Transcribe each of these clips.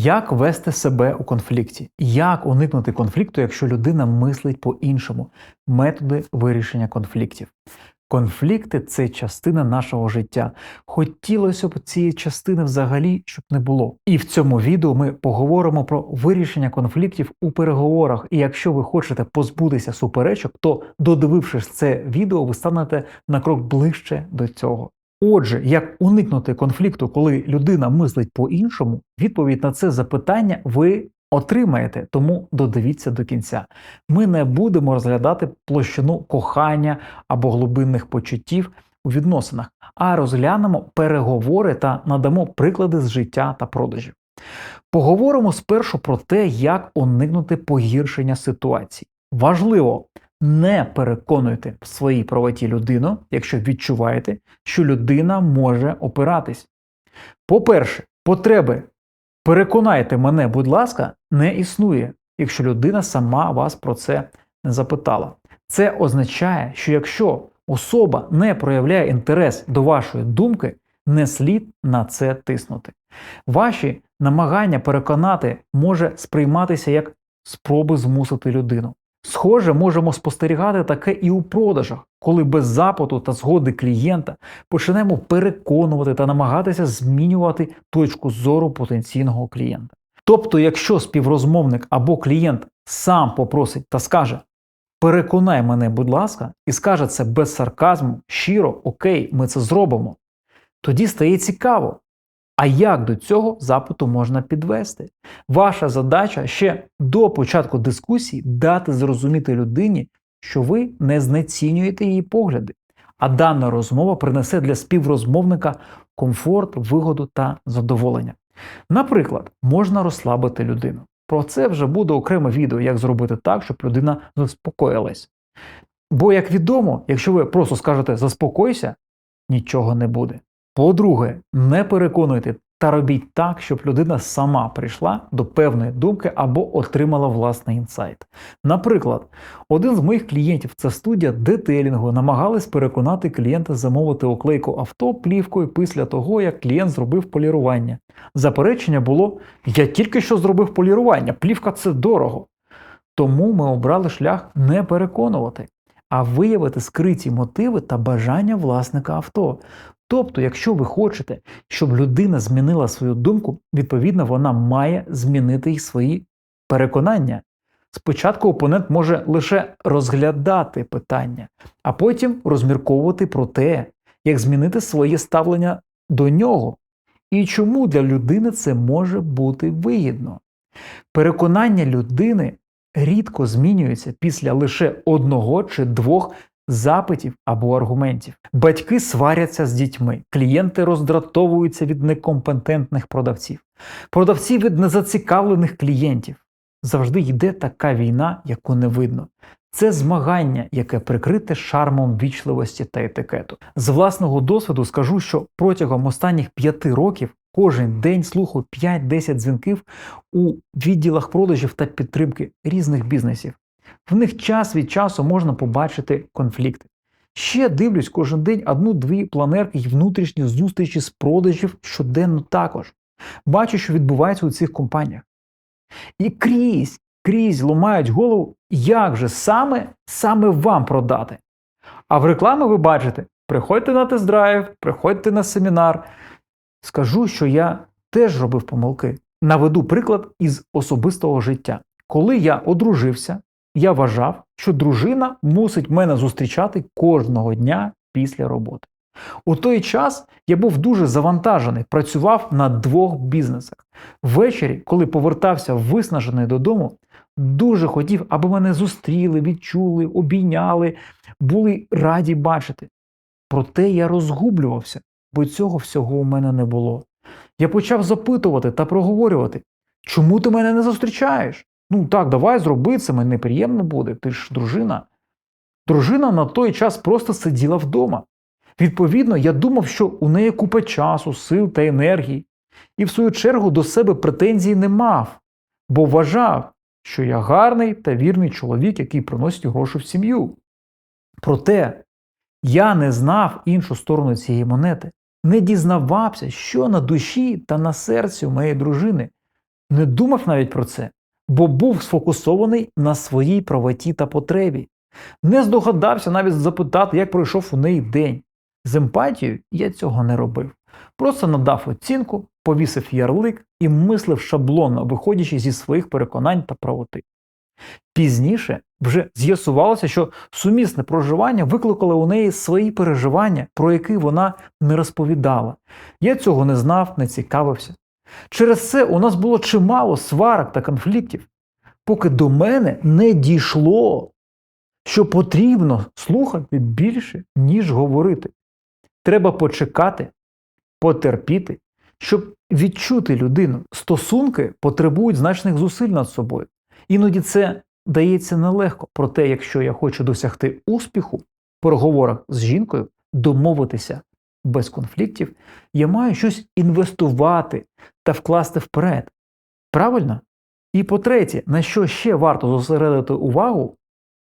Як вести себе у конфлікті? Як уникнути конфлікту, якщо людина мислить по-іншому? Методи вирішення конфліктів. Конфлікти це частина нашого життя. Хотілося б цієї частини взагалі, щоб не було. І в цьому відео ми поговоримо про вирішення конфліктів у переговорах. І якщо ви хочете позбутися суперечок, то додивившись це відео, ви станете на крок ближче до цього. Отже, як уникнути конфлікту, коли людина мислить по-іншому, відповідь на це запитання ви отримаєте, тому додивіться до кінця. Ми не будемо розглядати площину кохання або глибинних почуттів у відносинах, а розглянемо переговори та надамо приклади з життя та продажів. Поговоримо спершу про те, як уникнути погіршення ситуації. Важливо не переконуйте в своїй правоті людину, якщо відчуваєте, що людина може опиратись. По-перше, потреби переконайте мене, будь ласка, не існує, якщо людина сама вас про це не запитала. Це означає, що якщо особа не проявляє інтерес до вашої думки, не слід на це тиснути. Ваші намагання переконати може сприйматися як спроби змусити людину. Схоже, можемо спостерігати таке і у продажах, коли без запиту та згоди клієнта почнемо переконувати та намагатися змінювати точку зору потенційного клієнта. Тобто, якщо співрозмовник або клієнт сам попросить та скаже переконай мене, будь ласка, і скаже це без сарказму, щиро, окей, ми це зробимо, тоді стає цікаво. А як до цього запиту можна підвести? Ваша задача ще до початку дискусії дати зрозуміти людині, що ви не знецінюєте її погляди, а дана розмова принесе для співрозмовника комфорт, вигоду та задоволення. Наприклад, можна розслабити людину. Про це вже буде окреме відео, як зробити так, щоб людина заспокоїлась. Бо, як відомо, якщо ви просто скажете заспокойся, нічого не буде. По-друге, не переконуйте та робіть так, щоб людина сама прийшла до певної думки або отримала власний інсайт. Наприклад, один з моїх клієнтів, це студія детелінгу, намагались переконати клієнта замовити оклейку авто плівкою після того, як клієнт зробив полірування. Заперечення було: я тільки що зробив полірування, плівка це дорого. Тому ми обрали шлях не переконувати, а виявити скриті мотиви та бажання власника авто. Тобто, якщо ви хочете, щоб людина змінила свою думку, відповідно, вона має змінити й свої переконання. Спочатку опонент може лише розглядати питання, а потім розмірковувати про те, як змінити своє ставлення до нього і чому для людини це може бути вигідно. Переконання людини рідко змінюється після лише одного чи двох запитів або аргументів. Батьки сваряться з дітьми, клієнти роздратовуються від некомпетентних продавців, продавці від незацікавлених клієнтів. Завжди йде така війна, яку не видно. Це змагання, яке прикрите шармом вічливості та етикету. З власного досвіду скажу, що протягом останніх п'яти років кожен день слухаю 5-10 дзвінків у відділах продажів та підтримки різних бізнесів. В них час від часу можна побачити конфлікти. Ще дивлюсь кожен день одну-дві планерки й внутрішні зустрічі з продажів щоденно також. Бачу, що відбувається у цих компаніях. І крізь, крізь ломають голову, як же саме саме вам продати. А в реклами ви бачите: приходьте на тест-драйв, приходьте на семінар. Скажу, що я теж робив помилки. Наведу приклад із особистого життя. Коли я одружився, я вважав, що дружина мусить мене зустрічати кожного дня після роботи. У той час я був дуже завантажений, працював на двох бізнесах. Ввечері, коли повертався виснажений додому, дуже хотів, аби мене зустріли, відчули, обійняли, були раді бачити. Проте я розгублювався, бо цього всього у мене не було. Я почав запитувати та проговорювати, чому ти мене не зустрічаєш? Ну так, давай зроби це, мені неприємно буде. Ти ж дружина. Дружина на той час просто сиділа вдома. Відповідно, я думав, що у неї купа часу, сил та енергії, і в свою чергу до себе претензій не мав, бо вважав, що я гарний та вірний чоловік, який приносить гроші в сім'ю. Проте я не знав іншу сторону цієї монети, не дізнавався, що на душі та на серці у моєї дружини. не думав навіть про це, бо був сфокусований на своїй правоті та потребі. Не здогадався навіть запитати, як пройшов у неї день. З емпатією я цього не робив. Просто надав оцінку, повісив ярлик і мислив шаблонно, виходячи зі своїх переконань та правоти. Пізніше вже з'ясувалося, що сумісне проживання викликало у неї свої переживання, про які вона не розповідала. Я цього не знав, не цікавився. Через це у нас було чимало сварок та конфліктів, поки до мене не дійшло, що потрібно слухати більше, ніж говорити. Треба почекати, потерпіти, щоб відчути людину. Стосунки потребують значних зусиль над собою. Іноді це дається нелегко. Проте, якщо я хочу досягти успіху в переговорах з жінкою, домовитися без конфліктів, я маю щось інвестувати та вкласти вперед. Правильно? І по-третє, на що ще варто зосередити увагу,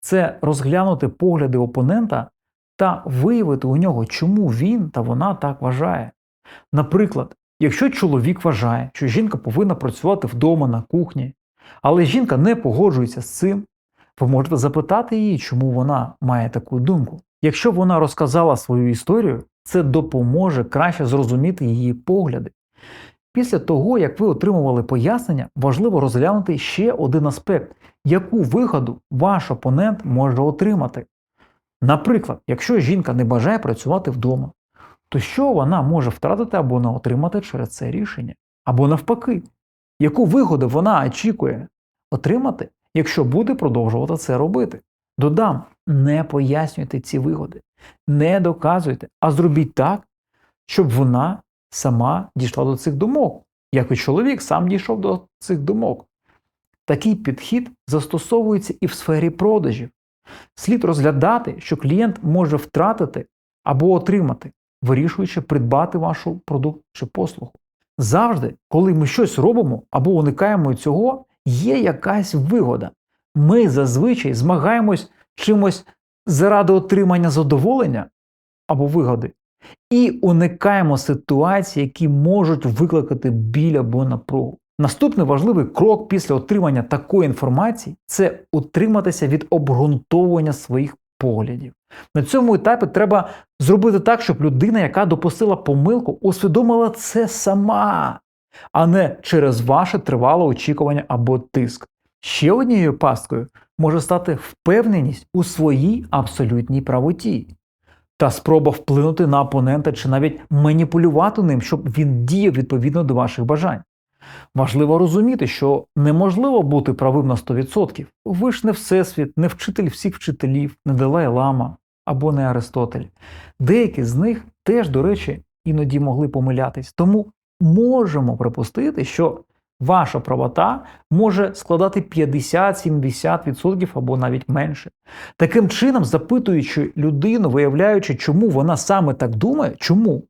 це розглянути погляди опонента та виявити у нього, чому він та вона так вважає. Наприклад, якщо чоловік вважає, що жінка повинна працювати вдома на кухні, але жінка не погоджується з цим, ви можете запитати її, чому вона має таку думку. Якщо вона розказала свою історію, це допоможе краще зрозуміти її погляди. Після того, як ви отримували пояснення, важливо розглянути ще один аспект, яку вигоду ваш опонент може отримати. Наприклад, якщо жінка не бажає працювати вдома, то що вона може втратити або не отримати через це рішення? Або навпаки, яку вигоду вона очікує отримати, якщо буде продовжувати це робити? Додам, не пояснюйте ці вигоди, не доказуйте, а зробіть так, щоб вона сама дійшла до цих думок, як і чоловік сам дійшов до цих думок. Такий підхід застосовується і в сфері продажів. Слід розглядати, що клієнт може втратити або отримати, вирішуючи придбати вашу продукт чи послугу. Завжди, коли ми щось робимо або уникаємо цього, є якась вигода. Ми зазвичай змагаємось чимось заради отримання задоволення або вигоди, і уникаємо ситуацій, які можуть викликати біль або напругу. Наступний важливий крок після отримання такої інформації це утриматися від обґрунтовування своїх поглядів. На цьому етапі треба зробити так, щоб людина, яка допустила помилку, усвідомила це сама, а не через ваше тривале очікування або тиск. Ще однією пасткою може стати впевненість у своїй абсолютній правоті та спроба вплинути на опонента чи навіть маніпулювати ним, щоб він діяв відповідно до ваших бажань. Важливо розуміти, що неможливо бути правим на 100%. Ви ж не всесвіт, не вчитель всіх вчителів, не Далай Лама або не Аристотель. Деякі з них теж, до речі, іноді могли помилятись. Тому можемо припустити, що ваша правота може складати 50-70% або навіть менше. Таким чином, запитуючи людину, виявляючи, чому вона саме так думає, чому,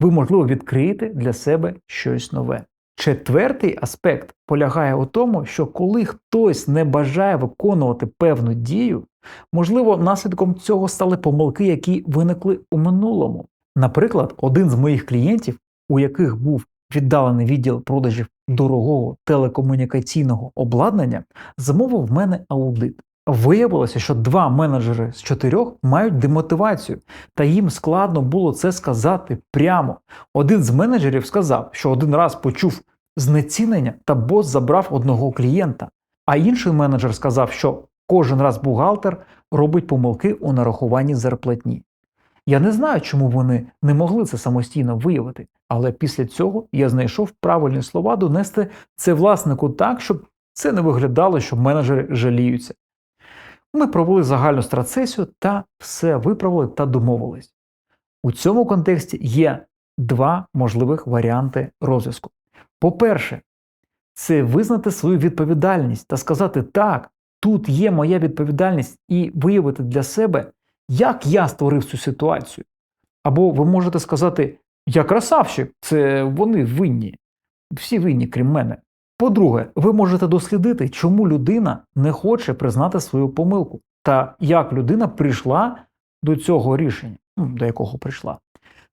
ви, можливо, відкриєте для себе щось нове. Четвертий аспект полягає у тому, що коли хтось не бажає виконувати певну дію, можливо, наслідком цього стали помилки, які виникли у минулому. Наприклад, один з моїх клієнтів, у яких був віддалений відділ продажів дорогого телекомунікаційного обладнання, замовив в мене аудит. Виявилося, що два менеджери з чотирьох мають демотивацію, та їм складно було це сказати прямо. Один з менеджерів сказав, що один раз почув знецінення та бос забрав одного клієнта, а інший менеджер сказав, що кожен раз бухгалтер робить помилки у нарахуванні зарплатні. Я не знаю, чому вони не могли це самостійно виявити, але після цього я знайшов правильні слова донести це власнику так, щоб це не виглядало, що менеджери жаліються. Ми провели загальну страцесію та все виправили та домовились. У цьому контексті є два можливих варіанти розв'язку. По-перше, це визнати свою відповідальність та сказати так, тут є моя відповідальність, і виявити для себе, як я створив цю ситуацію. Або ви можете сказати, я красавчик, це вони винні, всі винні, крім мене. По-друге, ви можете дослідити, чому людина не хоче признати свою помилку, та як людина прийшла до цього рішення, ну, до якого прийшла.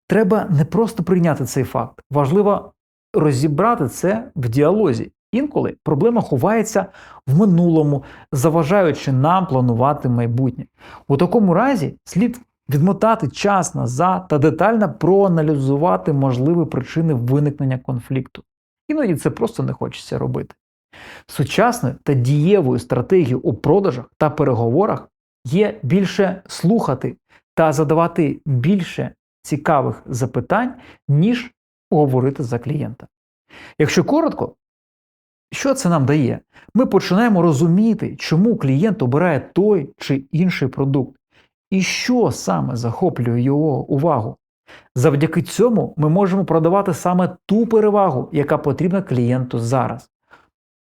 Треба не просто прийняти цей факт, важливо розібрати це в діалозі. Інколи проблема ховається в минулому, заважаючи нам планувати майбутнє. У такому разі слід відмотати час назад та детально проаналізувати можливі причини виникнення конфлікту. Іноді це просто не хочеться робити. Сучасною та дієвою стратегією у продажах та переговорах є більше слухати та задавати більше цікавих запитань, ніж говорити за клієнта. Якщо коротко, що це нам дає? Ми починаємо розуміти, чому клієнт обирає той чи інший продукт, і що саме захоплює його увагу. Завдяки цьому ми можемо продавати саме ту перевагу, яка потрібна клієнту зараз.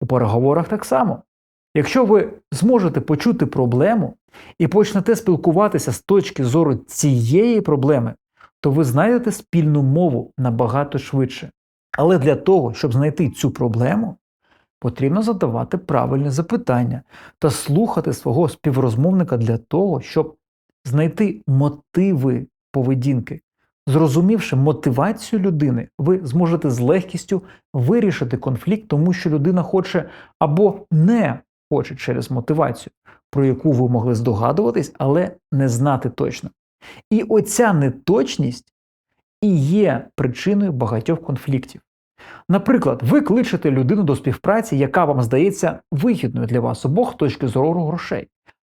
У переговорах так само. Якщо ви зможете почути проблему і почнете спілкуватися з точки зору цієї проблеми, то ви знайдете спільну мову набагато швидше. Але для того, щоб знайти цю проблему, потрібно задавати правильні запитання та слухати свого співрозмовника для того, щоб знайти мотиви поведінки. Зрозумівши мотивацію людини, ви зможете з легкістю вирішити конфлікт, тому що людина хоче або не хоче через мотивацію, про яку ви могли здогадуватись, але не знати точно. І оця неточність і є причиною багатьох конфліктів. Наприклад, ви кличете людину до співпраці, яка вам здається вигідною для вас обох точки зору грошей.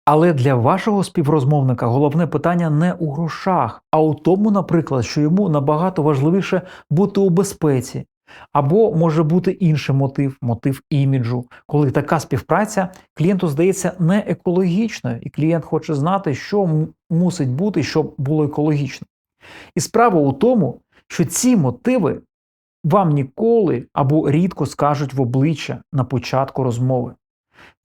Але для вашого співрозмовника головне питання не у грошах, а у тому, наприклад, що йому набагато важливіше бути у безпеці. Або може бути інший мотив, мотив іміджу, коли така співпраця клієнту здається не екологічною, і клієнт хоче знати, що мусить бути, щоб було екологічно. І справа у тому, що ці мотиви вам ніколи або рідко скажуть в обличчя на початку розмови.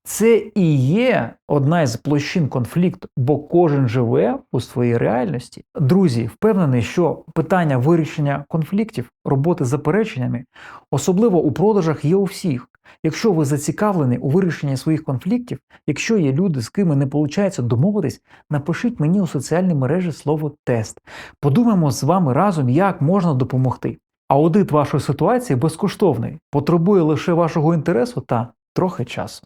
Це і є одна із площин конфлікту, бо кожен живе у своїй реальності. Друзі, впевнений, що питання вирішення конфліктів, роботи з запереченнями, особливо у продажах, є у всіх. Якщо ви зацікавлені у вирішенні своїх конфліктів, якщо є люди, з ким не виходить домовитись, напишіть мені у соціальній мережі слово тест. Подумаємо з вами разом, як можна допомогти. Аудит вашої ситуації безкоштовний, потребує лише вашого інтересу та трохи часу.